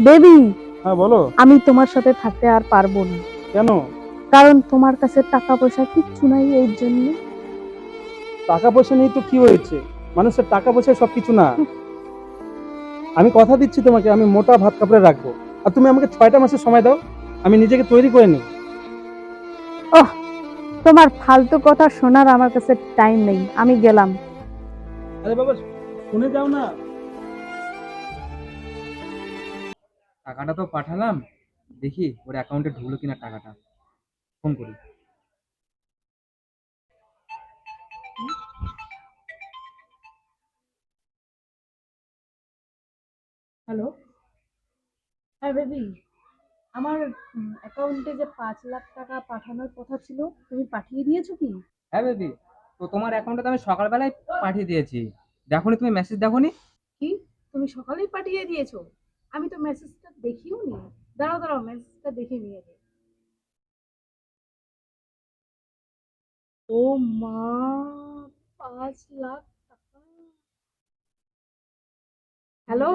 Baby হ্যাঁ বলো। আমি তোমার সাথে থাকতে আর পারব না। কেন? কারণ তোমার কাছে টাকা পয়সা কিচ্ছু নাই এর জন্য। টাকা পয়সা নেই তো কি হয়েছে? মানুষের টাকা পয়সা সব কিছু না। আমি কথা দিচ্ছি তোমাকে আমি মোটা ভাত কাপড়ে রাখব। আর তুমি আমাকে ছয়টা মাসের সময় দাও আমি নিজেকে তৈরি করে নেব তোমার ফালতু কথা শোনার আমার কাছে টাইম নেই আমি গেলাম। আরে বাবা শুনে যাও না। টাকাটা তো পাঠালাম দেখি ওর অ্যাকাউন্টে ঢুকলো কিনা টাকাটা। ফোন করি। হ্যালো হ্যাঁ বেবি আমার অ্যাকাউন্টে যে পাঁচ লাখ টাকা পাঠানোর কথা ছিল তুমি পাঠিয়ে দিয়েছ কি? হ্যাঁ বেবি তো তোমার অ্যাকাউন্টে তো আমি সকালবেলায় পাঠিয়ে দিয়েছি। দেখোনি তুমি মেসেজ দেখোনি? কি? তুমি সকালেই পাঠিয়ে দিয়েছ? আমি তো মেসেজটা দেখিও নি। দাঁড়াও দাঁড়াও মেসেজটা দেখে নিয়ে যাই। ও মা, পাঁচ লাখ টাকা। হ্যালো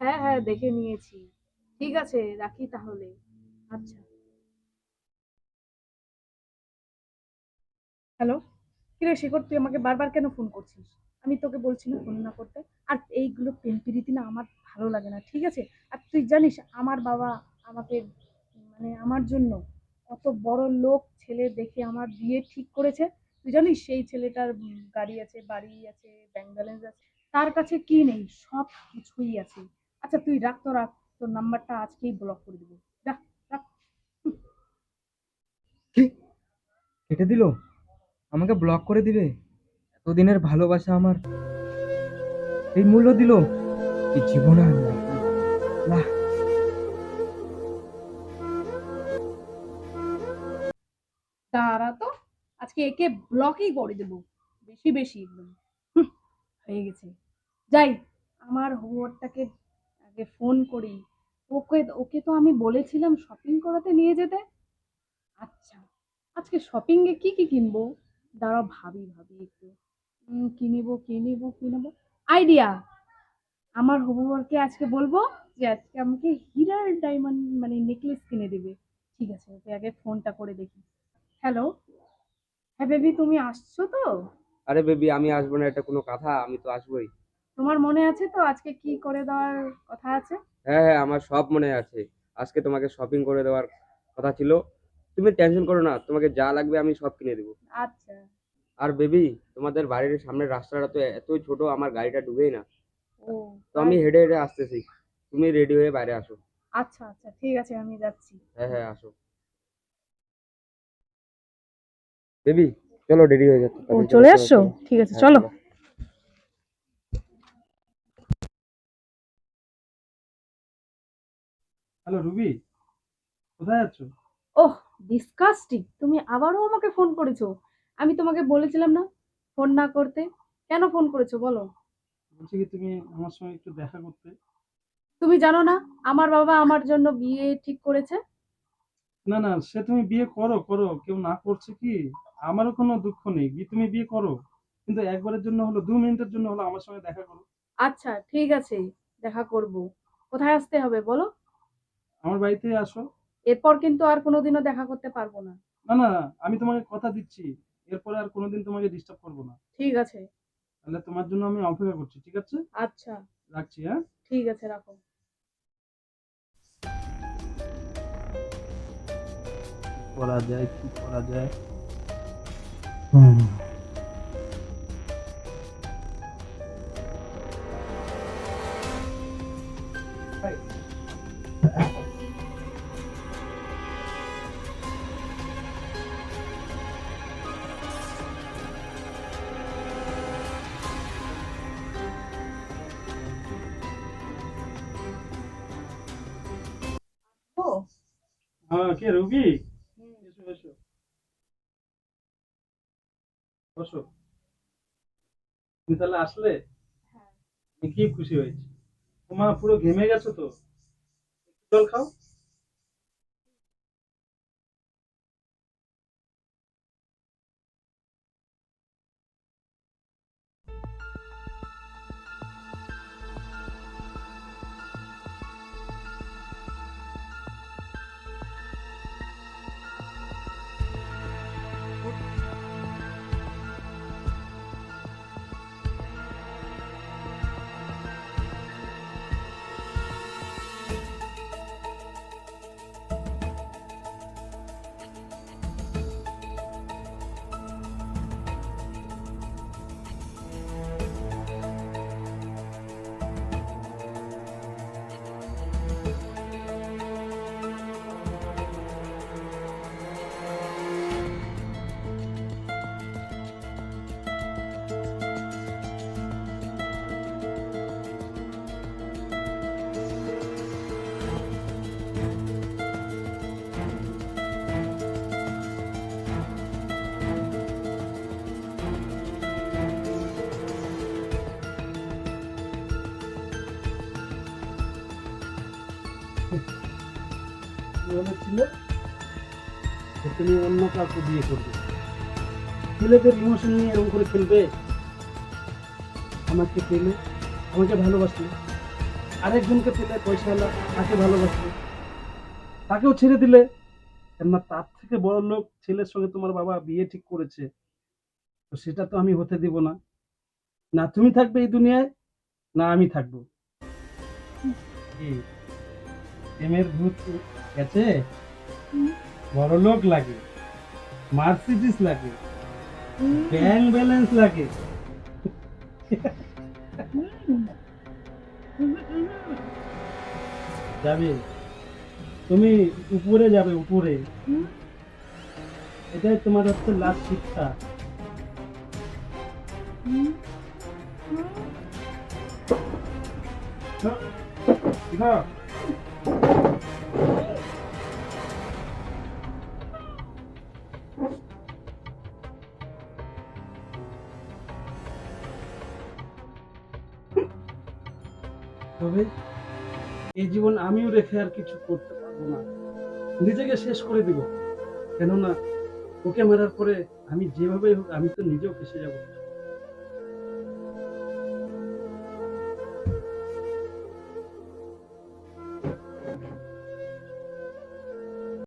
হ্যাঁ হ্যাঁ দেখে নিয়েছি। ঠিক আছে, রাখি তাহলে। আচ্ছা। হ্যালো কিরে শেখর, তুই আমাকে বারবার কেন ফোন করছিস? আমি তোকে বলছি না ফোন না করতে। আর এইগুলো প্রেমপিরিতি না আমার ভালো লাগে না, ঠিক আছে? আর তুই জানিস, আমার বাবা আমাকে মানে আমার জন্য কত বড় লোক, ছেলে দেখে আমার বিয়ে ঠিক করেছে। তুই জানিস, সেই ছেলেটার গাড়ি আছে, বাড়ি আছে ব্যাংক ব্যালেন্স আছে, তার কাছে কি নেই? সব কিছুই আছে। আচ্ছা তুই রাখ তো রাখ, তোর নাম্বারটা আজকেই ব্লক করে দেবো। রাখ রাখ। কেটে দিল? আমাকে ব্লক করে দিবে? এতদিনের ভালোবাসা আমার। এই মূল্য দিল? এই জীবনে না তো। আজকে একে ব্লকই করে দেবো। বেশি বেশি একদম। হয়ে গেছে। যাই, আমার হোমওয়ার্কটাকে আগে ফোন করি। ওকে ওকে তো আমি বলেছিলাম শপিং করাতে নিয়ে যেতে। আচ্ছা আজকে শপিংয়ে কি কি কিনবো? দাঁড়াও ভাবি ভাবি একটু। কি নিবো কি নিবো কি নেব? আইডিয়া আমার হোমওয়ার্কে আজকে বলব যে আজকে আমাকে হিরার ডায়মন্ড মানে নেকলেস কিনে দেবে। ঠিক আছে ওকে আগে ফোনটা করে দেখি। হ্যালো হ্যাঁ বেবি তুমি আসছো তো? আরে বেবি আমি আসব না এটা কোনো কথা আমি তো আসবোই। তোমার মনে আছে তো আজকে কি করে দেওয়ার কথা আছে? হ্যাঁ হ্যাঁ আমার সব মনে আছে। আজকে তোমাকে শপিং করে দেওয়ার কথা ছিল। তুমি টেনশন করো না তোমাকে যা লাগবে আমি সব কিনে দেবো। আচ্ছা। আর বেবি তোমাদের বাড়ির সামনের রাস্তাটা তো এতই ছোট আমার গাড়িটা ডুবেই না। তো আমি হেঁটে হেঁটে আসতেছি। তুমি রেডি হয়ে বাইরে আসো। আচ্ছা আচ্ছা ঠিক আছে আমি যাচ্ছি। হ্যাঁ হ্যাঁ আসো। বেবি চলো রেডি হয়ে যাচ্ছে। ও চলে আসছো ঠিক আছে চলো। হ্যালো রুবি কোথায় যাচ্ছ ওহ ডিসকাস্টিং তুমি আবারও আমাকে ফোন করেছ। আমি তোমাকে বলেছিলাম না ফোন না করতে। কেন ফোন করেছ বলো? বলছি কি তুমি আমার সঙ্গে একটু দেখা করতে। তুমি জানো না আমার বাবা আমার জন্য বিয়ে ঠিক করেছে? না না সে তুমি বিয়ে করো করো। কেউ না করছে কি? আমারও কোনো দুঃখ নেই। বি- তুমি বিয়ে করো? কিন্তু একবারের জন্য হলো দু মিনিটের জন্য হলো আমার সঙ্গে দেখা করো। আচ্ছা ঠিক আছে দেখা করব। কোথায় আসতে হবে বলো? আমার বাড়িতে আসো। এরপর কিন্তু আর কোনোদিনও দেখা করতে পারব না। না না আমি তোমাকে কথা দিচ্ছি। এরপরে আর কোনোদিন তোমাকে ডিস্টার্ব করব না। ঠিক আছে। তাহলে তোমার জন্য আমি অপেক্ষা করছি ঠিক আছে? আচ্ছা। রাখছি হ্যাঁ? ঠিক আছে রাখো। করা যায় কি করা যায়? ও হ্যাঁ কে রুবি? এসো এসো। বসো। তুমি তাহলে আসলে? হ্যাঁ। কি খুশি হয়েছি। তোমার পুরো ঘেমে গেছো তো? জল খাও। বলেছিলে যে তুমি অন্য কাউকে বিয়ে করবে। ছেলেদের ইমোশন নিয়ে এরকম করে খেলবে? আমাকে পেলে আমাকে ভালোবাসলে। আরেকজনকে পেলে পয়সাওয়ালা তাকে ভালোবাসলে। তাকেও ছেড়ে দিলে। কেননা তার থেকে বড় লোক ছেলের সঙ্গে তোমার বাবা বিয়ে ঠিক করেছে। তো সেটা তো আমি হতে দিব না। না তুমি থাকবে এই দুনিয়ায় না আমি থাকব। প্রেমের ভূত গেছে বড় লোক লাগে মার্সিডিস লাগে ব্যাংক ব্যালেন্স লাগে। যাবে। তুমি উপরে যাবে উপরে। এটাই তোমার হচ্ছে লাস্ট শিক্ষা। না তবে এই জীবন আমিও রেখে আর কিছু করতে পারব না। নিজেকে শেষ করে দিব। কেননা, ওকে মারার পরে আমি যেভাবেই হোক, আমি তো নিজেও ফেসে যাব।